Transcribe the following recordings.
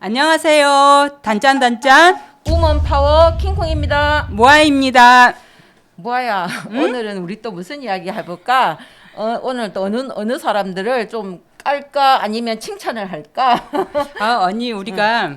안녕하세요. 단짠단짠 우먼 파워 킹콩입니다. 모아입니다. 뭐야? 오늘은 우리 또 무슨 이야기 해볼까? 어, 오늘 또 어느 어느 사람들을 좀 깔까 아니면 칭찬을 할까? 아, 언니 우리가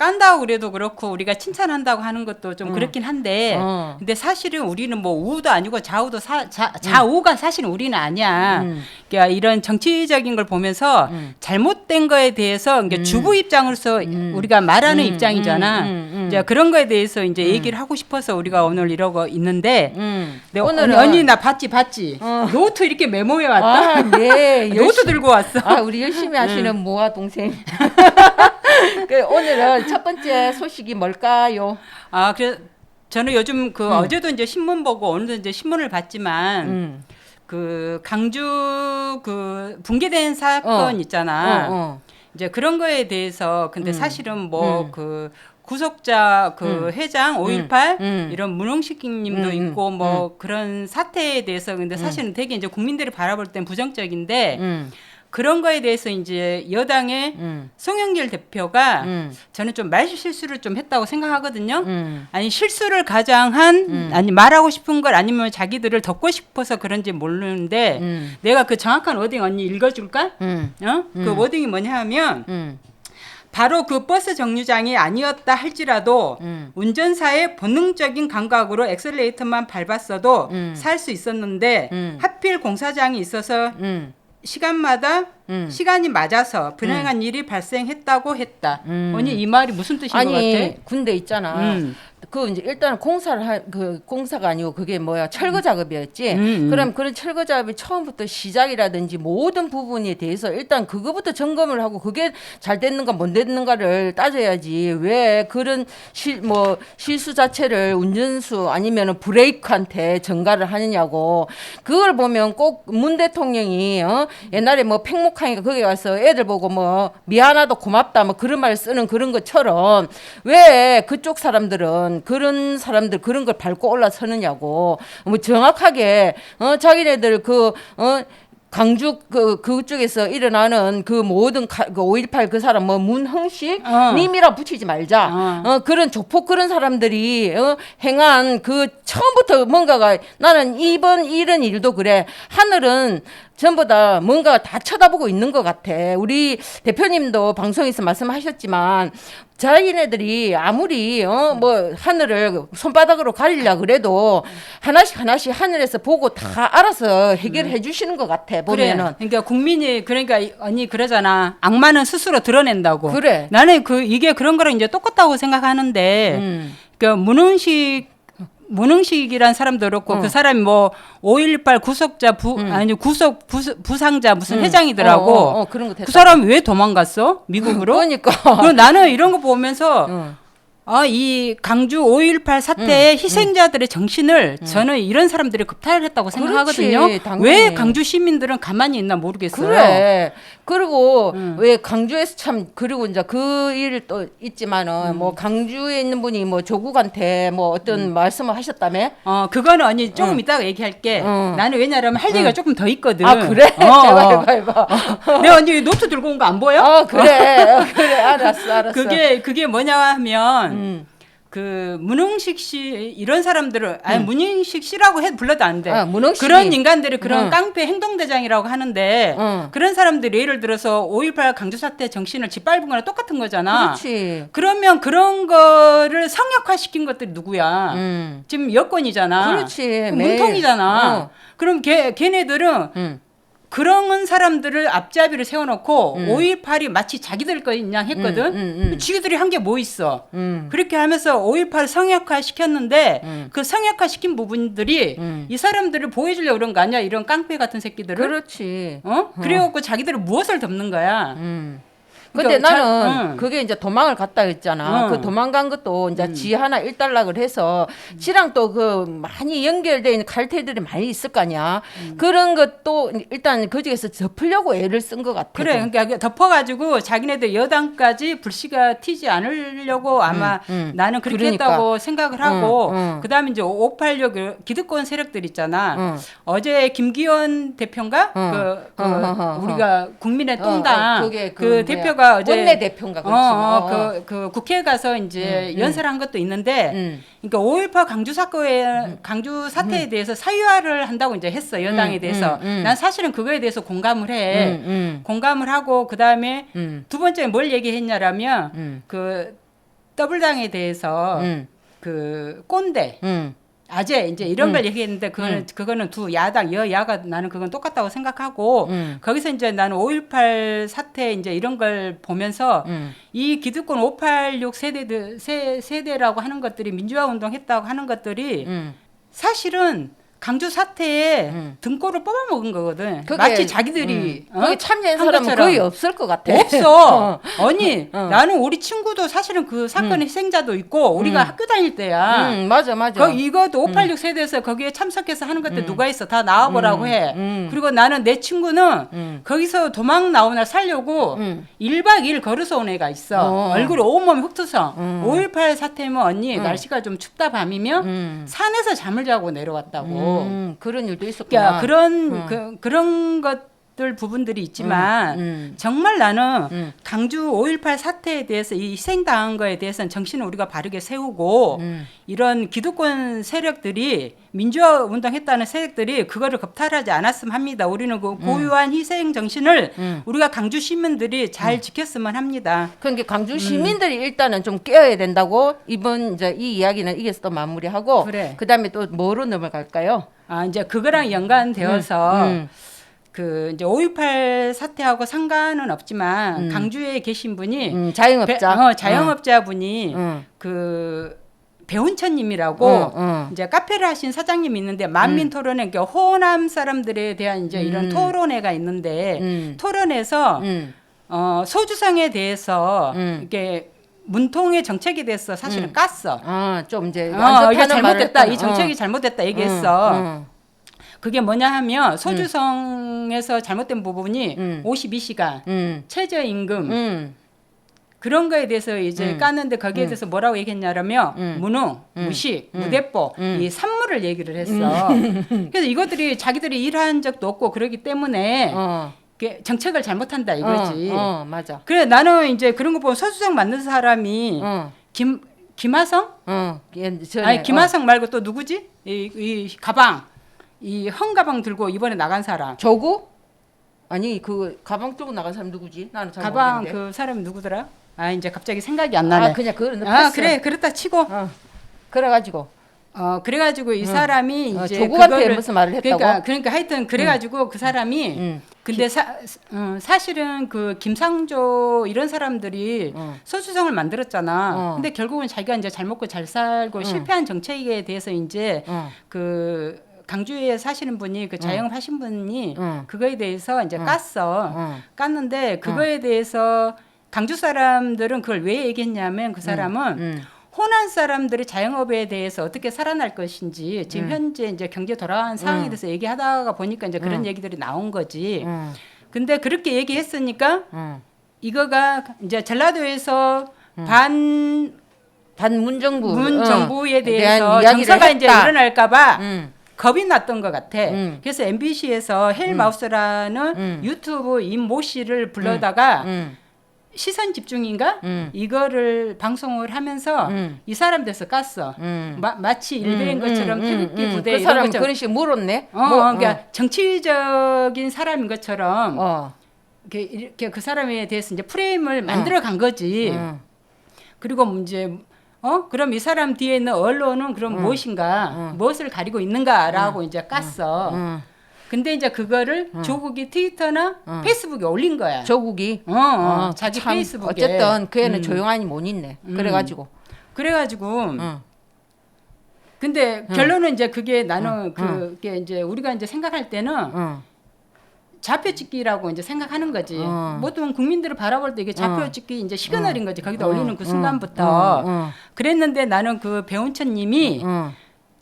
깐다고 그래도 그렇고 우리가 칭찬한다고 하는 것도 좀 그렇긴 한데 어. 근데 사실은 우리는 뭐 우도 아니고 좌우도 사, 자, 좌우가 사실은 우리는 아니야. 음. 그러니까 이런 정치적인 걸 보면서 음. 잘못된 거에 대해서 그러니까 주부 입장으로서 우리가 말하는 음, 입장이잖아. 음, 음, 음. 이제 그런 거에 대해서 이제 얘기를 하고 싶어서 우리가 오늘 이러고 있는데 음. 네, 오늘은 언니, 언니 나 봤지 봤지 어. 노트 이렇게 메모해 왔다 아, 네. 노트 열심히- 들고 왔어 아, 우리 열심히 하시는 모아 동생. 그 오늘은 첫 번째 소식이 뭘까요? 아 그래 저는 요즘 그 음. 어제도 이제 신문 보고 오늘도 이제 신문을 봤지만 음. 그 강주 그 붕괴된 사건 어. 있잖아 어, 어. 이제 그런 거에 대해서 근데 음. 사실은 뭐 음. 그 구속자 그 음. 회장 5.18 음. 이런 문홍식님도 음, 음, 있고 뭐 그런 사태에 대해서 근데 사실은 되게 이제 국민들이 바라볼 땐 부정적인데 음. 그런 거에 대해서 이제 여당의 음. 송영길 대표가 음. 저는 좀 말 실수를 좀 했다고 생각하거든요. 음. 아니 실수를 가장 한 음. 아니 말하고 싶은 걸 아니면 자기들을 덮고 싶어서 그런지 모르는데 음. 내가 그 정확한 워딩 언니 읽어줄까? 음. 어? 그 음. 워딩이 뭐냐 하면 음. 바로 그 버스 정류장이 아니었다 할지라도 음. 운전사의 본능적인 감각으로 엑셀레이터만 밟았어도 음. 살수 있었는데 음. 하필 공사장이 있어서 음. 시간마다 음. 시간이 맞아서 불행한 일이 발생했다고 했다. 음. 언니 이 말이 무슨 뜻인 것 아니 같아? 군대 있잖아. 음. 그 이제 일단 공사를 할그 공사가 아니고 그게 뭐야 철거 작업이었지. 음, 음. 그럼 그런 철거 작업이 처음부터 시작이라든지 모든 부분에 대해서 일단 그거부터 점검을 하고 그게 잘 됐는가 못 됐는가를 따져야지. 왜 그런 실 뭐 실수 자체를 운전수 아니면은 브레이크한테 전가를 하느냐고. 그걸 보면 꼭 문 대통령이 어 옛날에 뭐 팽목 하니까 거기 와서 애들 보고 뭐 미안하다 고맙다 뭐 그런 말 쓰는 그런 것처럼 왜 그쪽 사람들은 그런 사람들 그런 걸 밟고 올라서느냐고. 뭐 정확하게 어 자기네들 그어 강주 그 그쪽에서 일어나는 그 모든 가, 그5.18 그 사람 뭐 문흥식 어. 님이라 붙이지 말자. 어. 어. 그런 조폭 그런 사람들이 어, 행한 그 처음부터 뭔가가 나는 이번 이런 일도 그래. 하늘은 전부 다 뭔가 다 쳐다보고 있는 것 같아. 우리 대표님도 방송에서 말씀하셨지만 자기네들이 아무리 어 뭐 하늘을 손바닥으로 가리려 그래도 하나씩 하나씩 하늘에서 보고 다 알아서 해결해 주시는 것 같아 보면은 그래. 그러니까 국민이 그러니까 이- 언니 그러잖아. 악마는 스스로 드러낸다고. 그래. 나는 그 이게 그런 거랑 이제 똑같다고 생각하는데 음. 그러니까 문흥식 문흥식이란 사람도 그렇고 어. 그 사람이 뭐 5.18 구속자 부 아니 구속 부, 부상자 무슨 회장이더라고. 음. 어, 어, 어, 그런 거그 됐다. 사람이 왜 도망갔어? 미국으로? 그러니까 그럼 나는 이런 거 보면서 어. 아, 이 강주 5.18 사태의 희생자들의 정신을 저는 이런 사람들이 급탈했다고 생각하거든요. 그렇지. 왜 강주 시민들은 가만히 있나 모르겠어요. 그래. 그리고 음. 왜 강주에서 참 그리고 이제 그 일 또 있지만은 음. 뭐 강주에 있는 분이 뭐 조국한테 뭐 어떤 음. 말씀을 하셨다며? 어, 그거는 언니 조금 이따가 얘기할게. 응. 나는 왜냐면 할 얘기가 조금 더 있거든. 아 그래? 어, 어. 해봐 해봐. 내 언니 노트 들고 온 거 안 보여? 어 그래 어, 그래 알았어 알았어. 그게 그게 뭐냐 하면 음. 그 문흥식 씨 이런 사람들을 아니 문흥식 씨라고 해 불러도 안 돼. 아. 그런 인간들이 그런 응. 깡패 행동 대장이라고 하는데 응. 그런 사람들이 예를 들어서 5.18 강주 사태 정신을 짓밟은 거랑 똑같은 거잖아. 그렇지. 그러면 그런 거를 성역화시킨 것들이 누구야? 음. 지금 여권이잖아. 그렇지. 문통이잖아. 어. 그럼 걔 걔네들은 음. 그런 사람들을 앞잡이를 세워놓고 음. 5.18이 마치 자기들 거냐 했거든. 음, 음, 음. 지기들이 한 게 뭐 있어? 음. 그렇게 하면서 5.18 성역화 시켰는데 음. 그 성역화 시킨 부분들이 음. 이 사람들을 보여주려고 그런 거 아니야? 이런 깡패 같은 새끼들을. 그렇지. 어? 그래갖고 자기들은 무엇을 덮는 거야? 음. 근데 그러니까 자- 나는 응. 그게 이제 도망을 갔다 했잖아. 응. 그 도망간 것도 이제 지 하나 일단락을 해서 지랑 또 그 많이 연결돼 있는 칼퇴들이 많이 있을 거 아니야. 그런 것도 일단 그 중에서 덮으려고 애를 쓴 것 같아. 그래, 그러니까 그 덮어가지고 자기네들 여당까지 불씨가 튀지 않으려고 아마 음. 나는 그렇게 그러니까. 했다고 생각을 하고 음, 음. 그다음에 이제 586그 기득권 세력들 있잖아. 음. 어제 김기현 대표인가 음. 그, 그 어, 어, 어, 어. 우리가 국민의 어, 똥당 어, 그게 그, 그. 대표가 대표가 어제 원내 대표인가 어, 그렇지. 어, 그, 그 국회에 가서 이제 음, 연설한 것도 있는데 음. 그러니까 5.18 강주 사건에 강주 사태에 대해서 사유화를 한다고 이제 했어 여당에 음, 대해서 음, 음. 난 사실은 그거에 대해서 공감을 해 음, 음. 공감을 하고 그 다음에 음. 두 번째 뭘 얘기했냐라면 음. 그 더블당에 대해서 음. 그 꼰대 음. 아재 이제 이런 음. 걸 얘기했는데 그거는 음. 그거는 두 야당 여야가 나는 그건 똑같다고 생각하고 음. 거기서 이제 나는 5.18 사태 이제 이런 걸 보면서 음. 이 기득권 586 세대들 세, 세대라고 하는 것들이 민주화 운동했다고 하는 것들이 음. 사실은 강주 사태에 음. 등골을 뽑아먹은 거거든. 그게, 마치 자기들이 음. 어? 거기 참여한 한 사람은 것처럼. 거의 없을 것 같아. 없어. 아니 어. 나는 우리 친구도 사실은 그 사건의 희생자도 있고 우리가 음. 학교 다닐 때야. 음, 맞아, 맞아. 거 이것도 586 세대에서 거기에 참석해서 하는 것들 음. 누가 있어? 다 나와보라고 음, 해. 음. 그리고 나는 내 친구는 음. 거기서 도망 나오나 살려고 음. 일 1박 2일 걸어서 온 애가 있어. 어. 얼굴에 온몸이 흙투성. 음. 5.18 사태면 언니 음. 날씨가 좀 춥다 밤이면 음. 산에서 잠을 자고 내려왔다고. 음, 그런 일도 있었구나. 그러니까 그런 음. 그, 그런 것 들 부분들이 있지만 음. 정말 나는 음. 강주 5.18 사태에 대해서 이 희생당한 거에 대해서는 정신을 우리가 바르게 세우고 음. 이런 기득권 세력들이 민주화 운동했다는 세력들이 그거를 겁탈하지 않았으면 합니다. 우리는 그 고유한 희생 정신을 음. 우리가 강주 시민들이 잘 지켰으면 합니다. 그러니까 음. 강주 시민들이 일단은 좀 깨어야 된다고 이번 이제 이 이야기는 이게서 또 마무리하고 그래. 그다음에 또 뭐로 넘어갈까요? 아 이제 그거랑 연관되어서 음. 그 이제 5.18 사태하고 상관은 없지만 음. 강주에 계신 분이 음, 자영업자. 배- 어, 자영업자 분이 응. 그 배운천님이라고 응, 응. 이제 카페를 하신 사장님이 있는데 만민 토론회 그러니까 호남 사람들에 대한 이제 이런 음. 토론회가 있는데 음. 토론에서 음. 어, 소주상에 대해서 음. 이게 문통의 정책에 대해서 사실은 음. 깠어. 아, 좀 이제 어, 이게 잘못됐다. 이 정책이 어. 잘못됐다 얘기했어. 응, 그게 뭐냐 하면 소주성에서 잘못된 부분이 음. 52시간 응. 최저임금 응. 그런 거에 대해서 이제 음. 깠는데 거기에 음. 대해서 뭐라고 얘기했냐면 음. 무능, 음. 무식, 음. 음. 이 산물을 얘기를 했어. 그래서 이것들이 자기들이 일한 적도 없고 그러기 때문에 어. 이게 정책을 잘못한다 이거지. 어, 어, 맞아. 그래 나는 이제 그런 거 보면 서수정 만든 사람이 어. 김 김하성? 어. 예, 아니 김하성 말고 또 누구지? 이, 이 가방 이 헝가방 들고 이번에 나간 사람. 어. 조구? 아니 그 가방 들고 나간 사람 누구지? 나는 잘 가방 모르겠는데. 그 사람이 누구더라? 아 이제 갑자기 생각이 안 나네. 아 그냥 그거는 아. 그래 그렇다 치고 어. 그래가지고 어 그래가지고 이 사람이 어, 이제 조국한테 그거를- 무슨 말을 했다고? 그러니까 그러니까 하여튼 그래가지고 그 사람이 응. 근데 사, 어, 사실은 그 김상조 이런 사람들이 어. 소수성을 만들었잖아. 어. 근데 결국은 자기가 이제 잘 먹고 잘 살고 실패한 정책에 대해서 이제 어. 그 강주에 사시는 분이 그 자영업 하신 분이 응. 그거에 대해서 이제 깠어. 어. 깠는데 그거에 대해서 강주 사람들은 그걸 왜 얘기했냐면 그 사람은 응. 호남 사람들이 자영업에 대해서 어떻게 살아날 것인지 지금 현재 이제 경제 돌아가는 상황에 대해서 얘기하다가 보니까 이제 그런 얘기들이 나온 거지. 응. 근데 그렇게 얘기했으니까 응. 이거가 이제 전라도에서 반 반문정부 문 어. 정부에 대한 대해서 정서가 이제 했다. 일어날까봐 응. 겁이 났던 것 같아. 음. 그래서 MBC에서 헬마우스라는 음. 유튜브 임모 씨를 불러다가 응. 시선 집중인가 음. 이거를 방송을 하면서 음. 이 사람 돼서 깠어. 음. 마, 마치 일베인 것처럼 태극기 부대 그 이런 사람 것처럼 그런 식으로 물었네. 어, 뭐, 그러니까 정치적인 사람인 것처럼 어. 이렇게, 이렇게 그 사람에 대해서 이제 프레임을 만들어 간 거지. 응. 그리고 뭐 이제 어 그럼 이 사람 뒤에 있는 언론은 그럼 음. 무엇인가 무엇을 가리고 있는가라고 이제 깠어. 응. 근데 이제 그거를 조국이 트위터나 음. 페이스북에 올린 거야. 조국이 어, 어, 어, 자기 참, 페이스북에. 어쨌든 그 애는 음. 조용하니 못 있네. 그래가지고. 그래가지고 응. 근데 결론은 이제 그게 나는 응, 그게 이제 우리가 이제 생각할 때는 응. 좌표찍기라고 이제 생각하는 거지. 어. 모든 국민들을 바라볼 때 이게 좌표찍기 이제 시그널인 거지. 거기다 어, 올리는 그 어, 순간부터. 어, 그랬는데 나는 그 배운천님이 응.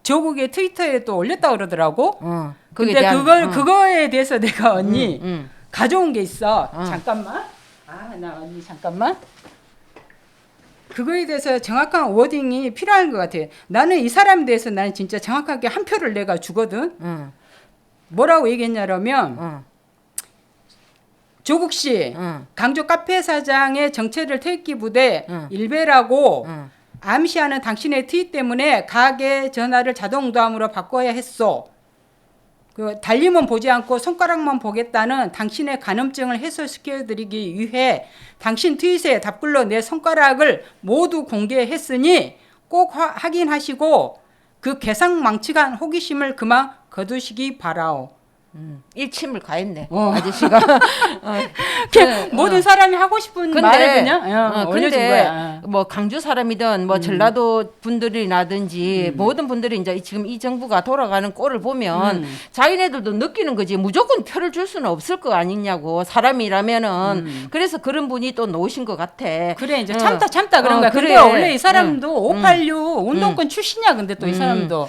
조국의 트위터에 또 올렸다 그러더라고. 응. 근데 그걸 응. 그거에 대해서 내가 언니 응. 가져온 게 있어. 어. 잠깐만. 아, 나 언니 잠깐만. 그거에 대해서 정확한 워딩이 필요한 것 같아. 나는 이 사람에 대해서 나는 진짜 정확하게 한 표를 내가 주거든. 응. 뭐라고 얘기했냐면 응. 조국 씨 응. 강조 카페 사장의 정체를 태극기 부대 응. 일베라고 응. 암시하는 당신의 트윗 때문에 가게 전화를 자동도함으로 바꿔야 했소. 그 달림은 보지 않고 손가락만 보겠다는 당신의 간음증을 해소시켜드리기 위해 당신 트윗에 답글로 내 손가락을 모두 공개했으니 꼭 화- 확인하시고 그 개상망측한 호기심을 그만 거두시기 바라오. 음, 일침을 가했네 어. 아저씨가. 어. 그 네, 모든 사람이 하고 싶은 근데 말을 그냥 어, 어, 올려준 근데. 어. 뭐 강주 사람이든 뭐 전라도 분들이라든지 음. 모든 분들이 이제 이- 지금 이 정부가 돌아가는 꼴을 보면 음. 자기네들도 느끼는 거지 무조건 표를 줄 수는 없을 거 아니냐고 사람이라면은 그래서 그런 분이 또 놓으신 것 같아. 음. 그래 이제 어. 참다 참다 그런 어, 거야. 그래. 근데 원래 이 사람도 응. 586 운동권 출신이야. 근데 또이 사람도.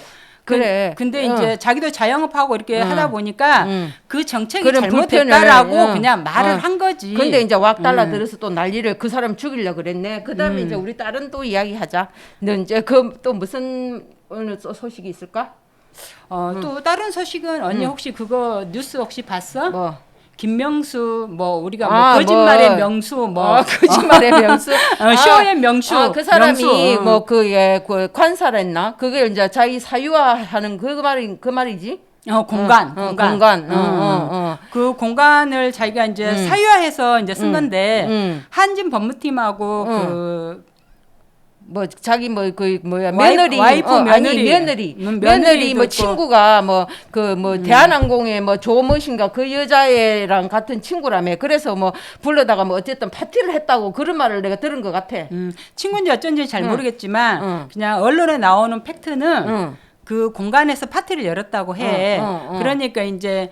그- 그래. 근데 어. 이제 자기도 자영업하고 이렇게 응. 하다 보니까 응. 그 정책이 그런 잘못됐다라고 불편을, 응. 그냥 말을 어. 한 거지. 근데 이제 왁 음. 달라들어서 또 난리를 그 사람 죽이려 그랬네. 그다음에 이제 우리 딸은 또 이야기하자. 너 이제 그 또 무슨 오늘 소- 소식이 있을까? 어, 또 다른 소식은 언니 혹시 그거 뉴스 혹시 봤어? 뭐 김명수 뭐 우리가 뭐 아, 거짓말의 뭐. 명수 뭐 어, 거짓말의 명수. 어, 쇼의 명수. 아, 그 사람이 명수. 어. 뭐 그예 그 관사랬나? 그게 이제 자기 사유화하는 그 말이 그 말이지. 어, 공간, 어, 어, 공간, 공간. 어, 어, 어, 어. 그 공간을 자기가 이제 음. 사유화해서 이제 쓴 건데 음. 한진 법무팀하고 음. 그 뭐 자기 뭐 그 뭐야 며느리 와이프 어, 아니 며느리. 며느리 음, 며느리 뭐 있고. 친구가 뭐 그뭐 대한항공의 뭐 조무신가 그 여자애랑 같은 친구라며 그래서 뭐 불러다가 뭐 어쨌든 파티를 했다고 그런 말을 내가 들은 것 같아. 음, 친구인지 어쩐지 잘 응. 모르겠지만 응. 그냥 언론에 나오는 팩트는 응. 그 공간에서 파티를 열었다고 해. 그러니까 이제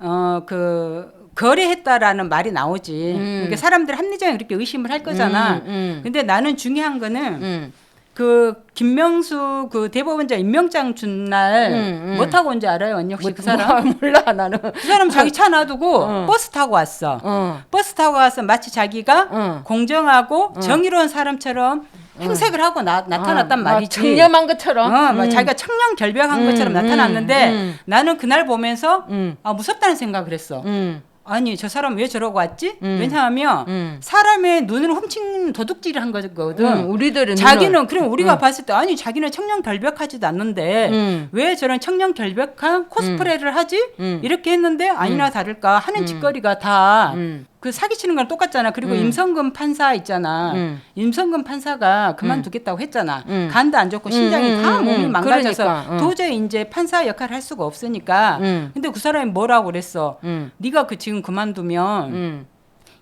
어그 거래했다라는 말이 나오지. 음. 그러니까 사람들 합리적인 그렇게 의심을 할 거잖아. 음, 음. 근데 나는 중요한 거는 음. 그 김명수 그 대법원장 임명장 준날 음, 음. 뭐 타고 온지 알아요 언니 혹시 뭐, 그 사람? 몰라 나는. 그 사람 자기 차 놔두고 어. 버스 타고 왔어. 어. 버스 타고 와서 마치 자기가 어. 공정하고 정의로운 사람처럼 행색을 하고 나, 나타났단 아, 말이지. 막 청렴한 것처럼. 어, 막 음. 자기가 청년 결백한 음, 것처럼 나타났는데 음, 음. 나는 그날 보면서 음. 아 무섭다는 생각을 했어. 음. 아니 저 사람 왜 저러고 왔지? 음. 왜냐하면 음. 사람의 눈을 훔친 도둑질을 한 거거든. 음, 우리들은 자기는 그럼 우리가 음. 봤을 때 아니 자기는 청년 결백하지도 않는데 음. 왜 저런 청년 결백한 코스프레를 하지? 음. 이렇게 했는데 아니나 다를까 하는 짓거리가 다그 음. 사기치는 건 똑같잖아. 그리고 음. 임성근 판사 있잖아. 음. 임성근 판사가 그만두겠다고 했잖아. 음. 간도 안 좋고 신장이 음, 다 음, 몸이 음. 망가져서 그러니까, 어. 도저히 이제 판사 역할을 할 수가 없으니까. 음. 근데 그 사람이 뭐라고 그랬어? 음. 네가 그 지금 그만두면 음.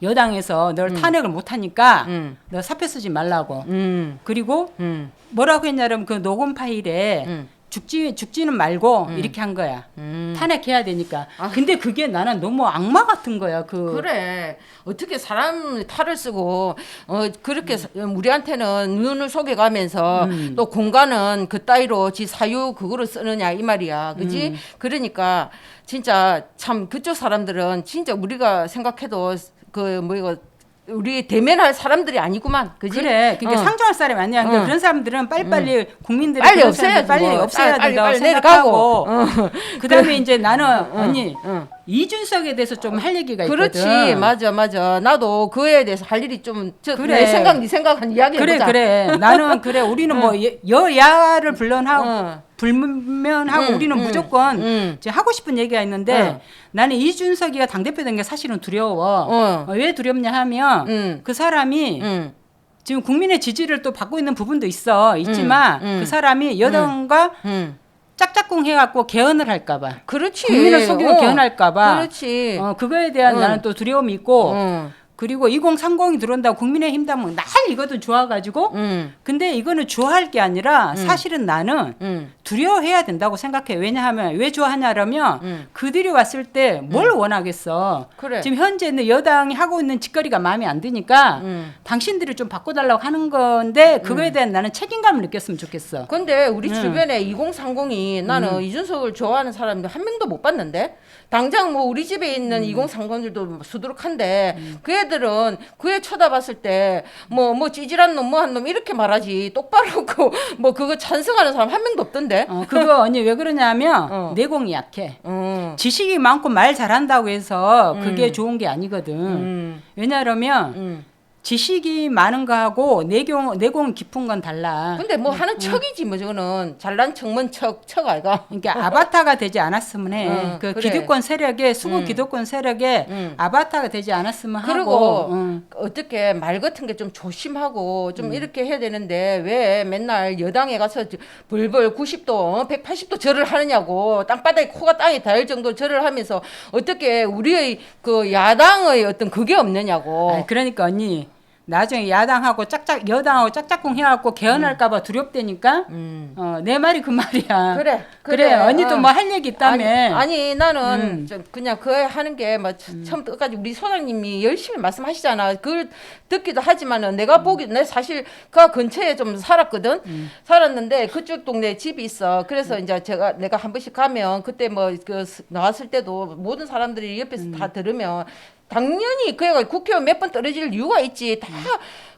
여당에서 널 탄핵을 못 하니까 음. 너 사표 쓰지 말라고. 음. 그리고 음. 뭐라고 했냐면 그 녹음 파일에 음. 죽지 죽지는 말고 이렇게 한 거야. 음. 탄핵해야 되니까. 아. 근데 그게 나는 너무 악마 같은 거야. 그 그래 어떻게 사람 탈을 쓰고 어 그렇게 사- 우리한테는 눈을 속여가면서 음. 또 공간은 그 따위로 지 사유 그거로 쓰느냐 이 말이야 그지 음. 그러니까 진짜 참 그쪽 사람들은 진짜 우리가 생각해도 그 뭐 이거 우리 대면할 사람들이 아니구만 그지 그래. 그러니까 어. 상종할 사람이 아니야. 그러니까 응. 그런 사람들은 빨리빨리 국민들이 빨리 사람들 빨리 뭐. 없애야 빨리, 된다고 빨리 생각하고. 내려가고. 어. 그다음에 이제 나는 언니 응. 이준석에 대해서 좀 할 얘기가 있거든. 그렇지 맞아 맞아 나도 그에 대해서 할 일이 좀 저 그래. 내 생각 네 생각한 이야기 그래 해보자 그래. 나는 그래. 우리는 뭐 여- 여야를 불론하고 응. 불면하고 응, 우리는 응, 무조건 응. 이제 하고 싶은 얘기가 있는데 응. 나는 이준석이가 당 대표 된 게 사실은 두려워. 어. 어, 왜 두렵냐 하면 응. 그 사람이 응. 지금 국민의 지지를 또 받고 있는 부분도 있어 있지만 응, 응. 그 사람이 여당과 응. 짝짝꿍 해갖고 개헌을 할까봐 그렇지. 국민을 속이고 어. 개헌할까봐 그렇지. 어 그거에 대한 응. 나는 또 두려움이 있고 응. 그리고 2030이 들어온다고 국민의힘 당은 난리거든 좋아가지고 응. 근데 이거는 좋아할 게 아니라 사실은 나는 응. 두려워해야 된다고 생각해. 왜냐하면 왜 좋아하냐라면 응. 그들이 왔을 때뭘 원하겠어. 그래. 지금 현재는 여당이 하고 있는 짓거리가 마음에 안 드니까 응. 당신들이 좀 바꿔달라고 하는 건데 그거에 대한 나는 책임감을 느꼈으면 좋겠어. 근데 우리 응. 주변에 2030이 나는 이준석을 좋아하는 사람들 한 명도 못 봤는데 당장 뭐 우리 집에 있는 2030들도 수두룩한데 그 애들은 그 애 쳐다봤을 때 뭐뭐 찌질한 놈 뭐 한 놈 이렇게 말하지 똑바로 그 뭐 그거 찬성하는 사람 한 명도 없던데 그런데? 어, 그거 언니 왜 그러냐면 어. 내공이 약해. 음. 지식이 많고 말 잘한다고 해서 그게 음. 좋은 게 아니거든. 음. 왜냐하면 음. 지식이 많은 거하고 내공 내공 깊은 건 달라. 근데 뭐 하는 척이지 뭐 저거는 잘난 척먼 척, 척 아이가. 그러니까 아바타가 되지 않았으면 해. 어, 그 그래. 기득권 세력에 수구 음. 기득권 세력에 음. 아바타가 되지 않았으면 그리고 하고. 응. 어떻게 말 같은 게 좀 조심하고 음. 좀 이렇게 해야 되는데 왜 맨날 여당에 가서 벌벌 90도, 180도 절을 하느냐고 땅바닥에 코가 땅에 닿을 정도로 절을 하면서 어떻게 우리의 그 야당의 어떤 그게 없느냐고. 아니, 그러니까 언니 나중에 야당하고 짝짝 여당하고 짝짝꿍 해갖고 개헌할까봐 두렵다니까. 음. 어, 내 말이 그 말이야. 그래, 그래, 그래. 언니도 어. 뭐 할 얘기 있다며. 아니, 아니 나는 음. 좀 그냥 그 하는 게 뭐 처음부터 끝까지 우리 소장님이 열심히 말씀하시잖아. 그걸 듣기도 하지만은 음. 내가 보기 내 사실 그 근처에 좀 살았거든. 살았는데 그쪽 동네 집이 있어. 음. 그래서 이제 제가 내가 한 번씩 가면 그때 뭐 그 나왔을 때도 모든 사람들이 옆에서 음. 다 들으면 당연히 그 애가 국회의원 몇 번 떨어질 이유가 있지. 다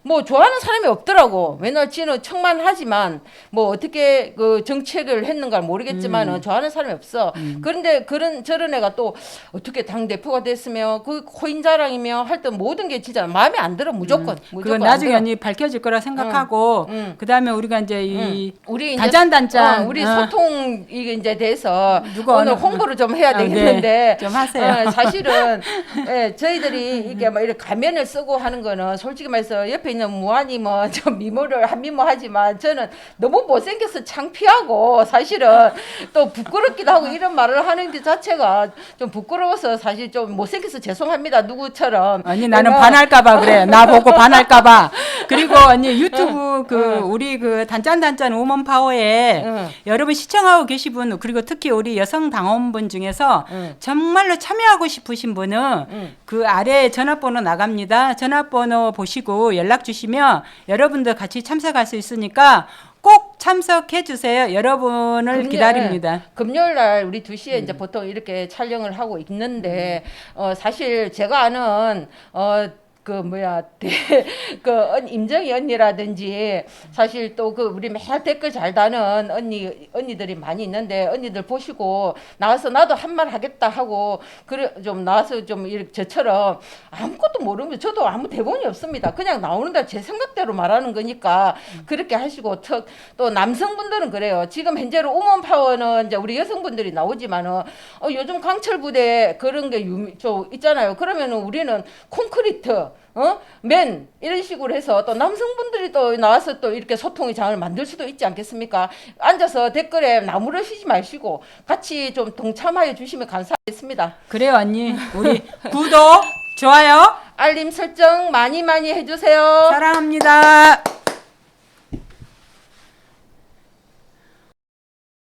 뭐 좋아하는 사람이 없더라고. 맨날 지는 척만 하지만 뭐 어떻게 그 정책을 했는가 모르겠지만은 음. 좋아하는 사람이 없어. 그런데 그런 저런 애가 또 어떻게 당 대표가 됐으면 그 코인 자랑이며 할때 모든 게 진짜 마음에 안 들어 무조건. 무조건 음. 그건 안 나중에. 언니 밝혀질 거라 생각하고 응, 응. 그다음에 우리가 이제 이 우리 이제 단짠단짠 어, 우리 어. 소통 이게 이제 돼서 오늘 홍보를 좀 해야 아, 네. 되겠는데 좀 하세요. 어, 사실은 예, 저희들이 이게 뭐 이렇게 가면을 쓰고 하는 거는 솔직히 말해서 옆에 있는 무한이 뭐좀 미모를 한미모 하지만 저는 너무 못생겨서 창피하고 사실은 또 부끄럽기도 하고 이런 말을 하는 게 자체가 좀 부끄러워서 사실 좀 못생겨서 죄송합니다 누구처럼 언니 나는 내가- 반할까봐 그래. 나 보고 반할까봐. 그리고 언니 어. 유튜브 그 우리 그 단짠단짠 우먼 파워에 응. 여러분 시청하고 계신 분 그리고 특히 우리 여성 당원분 중에서 응. 정말로 참여하고 싶으신 분은 응. 그 아래 전화번호 나갑니다. 전화번호 보시고 연락 주시면 여러분들 같이 참석할 수 있으니까 꼭 참석해 주세요. 여러분을 금요- 기다립니다. 예, 금요일 날 우리 2시에 음. 이제 보통 이렇게 촬영을 하고 있는데 어 사실 제가 아는 어 그 뭐야 그 언- 임정희 언니라든지 사실 또 그 우리 매일 댓글 잘 다는 언니 언니들이 많이 있는데 언니들 보시고 나와서 나도 한 말 하겠다 하고 그래 좀 나와서 좀 이렇게 저처럼 아무것도 모르면 저도 아무 대본이 없습니다. 그냥 나오는데 제 생각대로 말하는 거니까 그렇게 하시고 특, 또 남성분들은 그래요. 지금 현재로 우먼 파워는 이제 우리 여성분들이 나오지만은 어, 요즘 강철 부대 그런 게 유미, 저 있잖아요. 그러면은 우리는 콘크리트 어? 맨 이런 식으로 해서 또 남성분들이 또 나와서 또 이렇게 소통의 장을 만들 수도 있지 않겠습니까? 앉아서 댓글에 나무라시지 마시고 같이 좀 동참하여 주시면 감사하겠습니다. 그래요, 언니. 우리 구독, 좋아요, 알림 설정 많이 많이 해주세요. 사랑합니다.